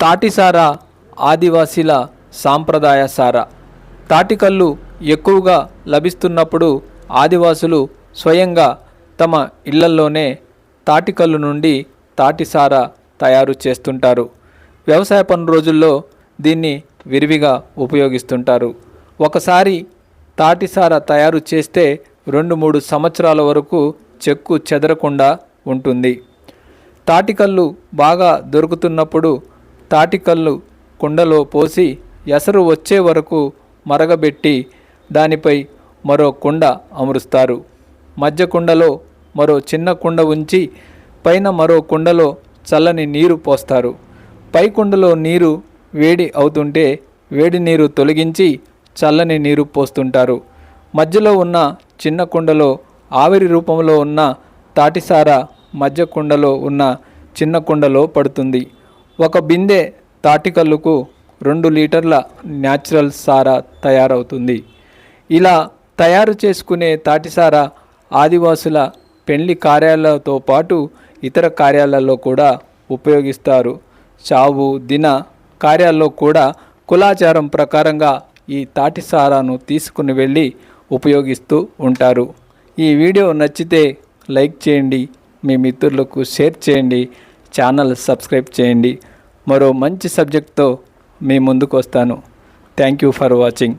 తాటిసార ఆదివాసీల సాంప్రదాయ సార. తాటికల్లు ఎక్కువగా లభిస్తున్నప్పుడు ఆదివాసులు స్వయంగా తమ ఇళ్ళల్లోనే తాటికల్లు నుండి తాటిసార తయారు చేస్తుంటారు. వ్యవసాయ పని రోజుల్లో దీన్ని విరివిగా ఉపయోగిస్తుంటారు. ఒకసారి తాటిసార తయారు చేస్తే రెండు మూడు సంవత్సరాల వరకు చెక్కు చెదరకుండా ఉంటుంది. తాటికల్లు బాగా దొరుకుతున్నప్పుడు తాటికల్లు కుండలో పోసి ఎసరు వచ్చే వరకు మరగబెట్టి దానిపై మరో కుండ అమరుస్తారు. మధ్య కుండలో మరో చిన్న కుండ ఉంచి పైన మరో కుండలో చల్లని నీరు పోస్తారు. పై కుండలో నీరు వేడి అవుతుంటే వేడి నీరు తొలగించి చల్లని నీరు పోస్తుంటారు. మధ్యలో ఉన్న చిన్న కుండలో ఆవిరి రూపంలో ఉన్న తాటిసార మధ్య కుండలో ఉన్న చిన్న కుండలో పడుతుంది. ఒక బిందె తాటికల్లుకు రెండు లీటర్ల న్యాచురల్ సారా తయారవుతుంది. ఇలా తయారు చేసుకునే తాటిసార ఆదివాసుల పెళ్ళి కార్యాలతో పాటు ఇతర కార్యాలలో కూడా ఉపయోగిస్తారు. చావు దిన కార్యాల్లో కూడా కులాచారం ప్రకారంగా ఈ తాటిసారాను తీసుకుని వెళ్ళి ఉపయోగిస్తూ ఉంటారు. ఈ వీడియో నచ్చితే లైక్ చేయండి మీ మిత్రులకు షేర్ చేయండి ఛానల్ సబ్స్క్రైబ్ చేయండి. మరో మంచి సబ్జెక్ట్తో మీ ముందుకు వస్తాను. Thank you for watching